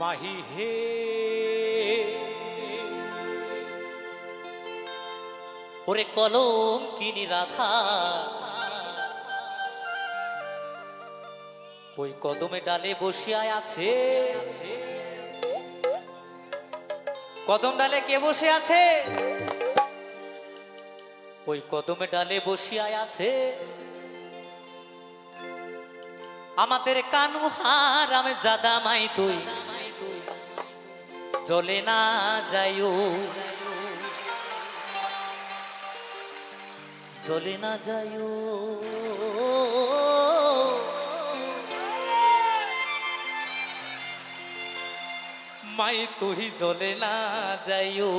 মাহি হে। ওরে কলম কিনি রাধা। ওই কদমে ডালে বসিয়ায় আছে। কদম ডালে কে বসে আছে? ওই কদমে ডালে বসিয়ায় আছে। আমাদের কানু আমি জাদা মাই তুই। চলে না যাইও। চলে না যাইও। মাই তুই চলে না যাইও।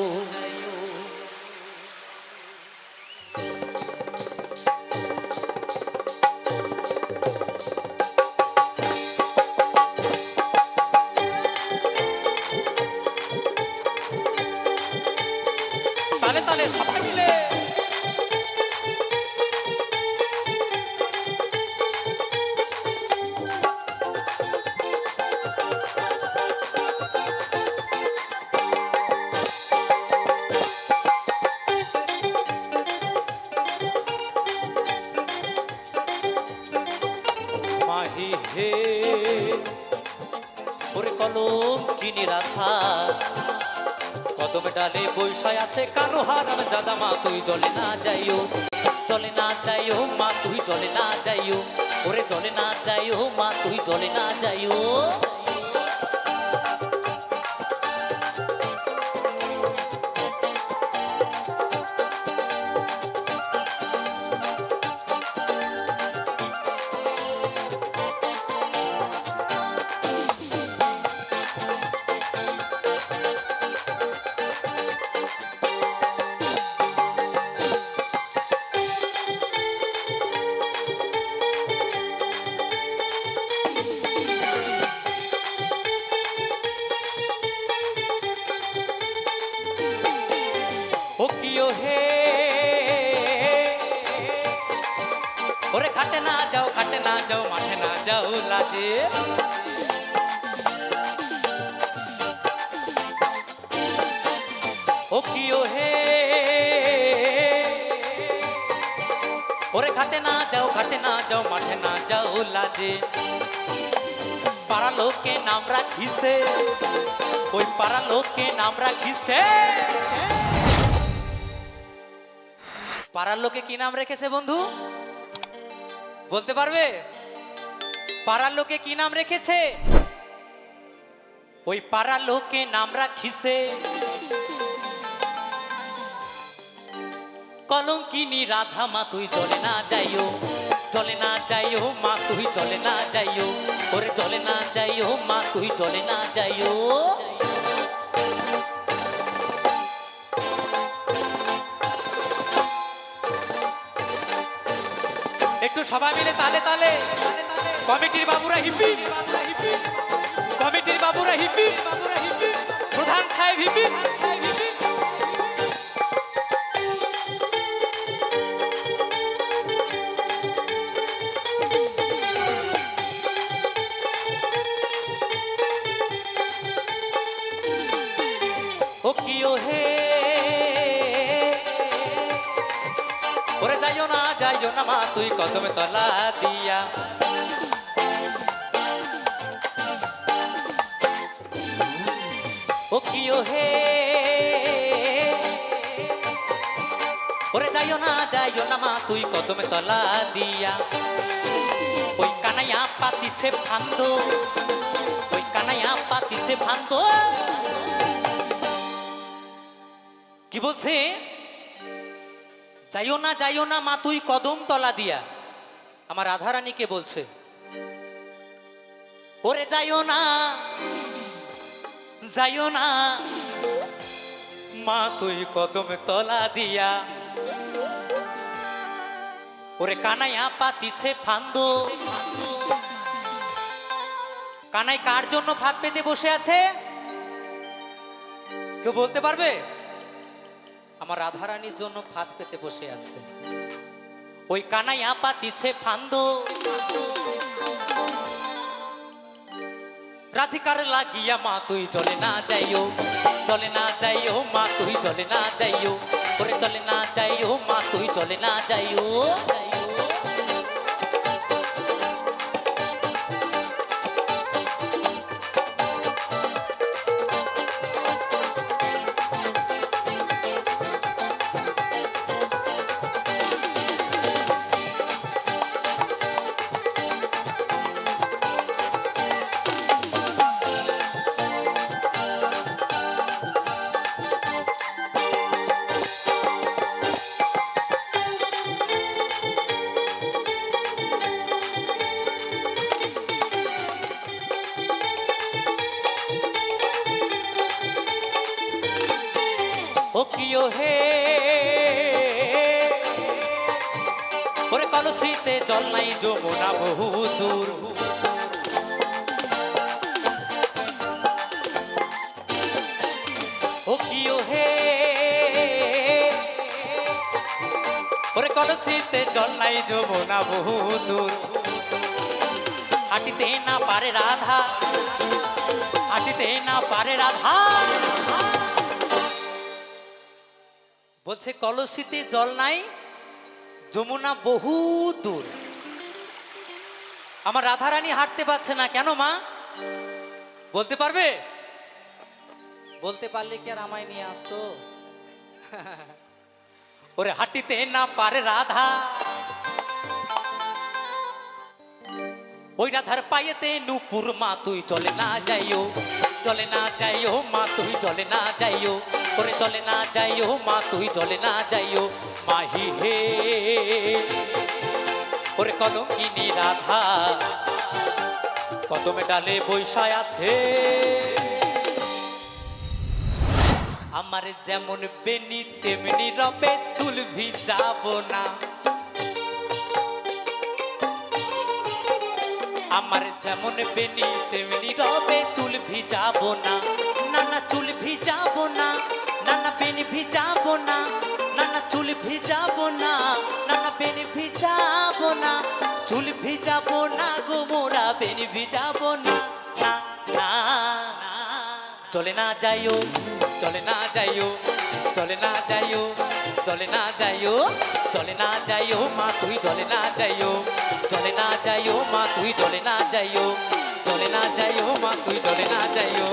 ওরে কলম কিনে রাখা। কদমে ডালে বৈশায় আছে কানো হারাম জাদা মা, তুই জলে না যাইও, জলে না যাইও মা, তুই জলে না যাইও, ওরে জলে না যাইও মা, তুই জলে না যাইও। ও কিও হে। ওরে খাটে না যাও, খাটে না যাও, মাঠে না যাও লাজে ও কিও হে। ওরে খাটে না যাও, খাটে না যাও, মাঠে না যাও লাজে পাড়া লোকে নাম রাখিছে, ওই পাড়া লোকে নাম রাখিছে। পাড়ার লোকে কি নাম রেখেছে বন্ধু? বলতে পারবে? পাড়ার লোকে কি নাম রেখেছে? ওই পাড়ার লোকে নাম রাখিছে। কলঙ্কিনী রাধা মা, তুই চলে না যাইও, চলে না যাইও মা, তুই চলে না যাইও, ওরে চলে না যাইও মা, তুই চলে না যাইও। একটু সবাই মিলে তালে তালে। কমিটির বাবুরা হিপি। কমিটির বাবুরা হিপি। প্রধান সাহেব হিপি। যাইও না মা, তুই কদমে তলা দিয়া। ও কিও হে? ওরে যাইও না যাইও না মা, তুই কদমে তলা দিয়া। ওই কানাইয়া পাতিছে ফান্দ ওই কানাইয়া পাতিছে ফান্দ কি বলছে? যাইও না যাইও না, মা, তুই কদম তলা দিয়া। আমার রাধারানীকে বলছে, ওরে যাইও না যাইও না, মা, তুই কদম তলা দিয়া। ওরে কানাইয়া পাতিছে ফান্দ। কানাই কার জন্য ভাত পেতে বসে আছে? কেউ বলতে পারবে? আমার রাধারানীর জন্য ফাঁদ পেতে বসে আছে। ওই কানাইয়া পাতিছে ফান্দ। রাধিকার লাগিয়া মা, তুই চলে না যাইও। চলে না যাইও মা, তুই চলে না যাইও। ওরে চলে না যাইও মা, তুই চলে না যাইও। কিও হে? ওরে কলসিতে জল নাই, যমুনা বহু দূর ও কিও হে? ওরে কলসিতে জল নাই, যমুনা বহু দূর হাঁটিতে না পারে রাধা হাঁটিতে না পারে রাধা। বলছে, কলসিতে জল নাই, যমুনা বহু দূর। আমার রাধারানী হাঁটতে পারছে না, কেন মা? বলতে পারবে? বলতে পারলে কি আর আমায় নিয়ে আসতো? ওরে হাঁটিতে না পারে রাধা। ওই রাধার পায়েতে নুপুর মা তুই চলে না যাইও, চলে না যাইও মা, তুই চলে না যাইও, ওরে চলে না যাইও মা, তুই চলে না যাইও, মাহি হে। ওরে কলঙ্কিনী রাধা, কদমে ডালে বৈশায় আছে। আমার যেমন বেনি তেমনি রবে চুল ভিজাবো না। আমার যেমন বেনি তেমনি রবে চুল ভিজাবো না। না না চুল ভিজাবো না না না বেনি ভিজাবো না না না চুল ভিজাবো না না না বেনি ভিজাবো না। চুল ভিজাবো না গো মোরা, বেনি ভিজাবো না। চলে না যাইও, চলে না যাইও, চলে না যাইও, চলে না যাইও, চলে না যাইও মা, তুই চলে না যাইও। চলে না যাইও মা তুই চলে না যাইও চলে না যাইও মা তুই চলে না যাইও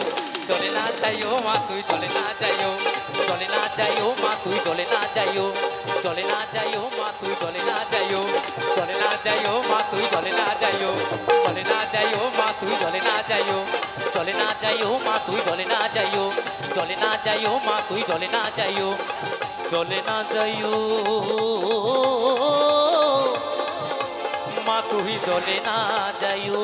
চলে না যাইও মা তুই চলে না যাইও চলে না যাইও মা তুই চলে না যাইও চলে না যাইও মা তুই চলে না যাইও চলে না যাইও মা তুই চলে না যাইও চলে না যাইও মা তুই চলে না যাইও চলে না যাইও মা তুই চলে না যাইও চলে না যাইও মা তুই চলে না যাইও চলে না যাইও মা তুই দলে না যাইও।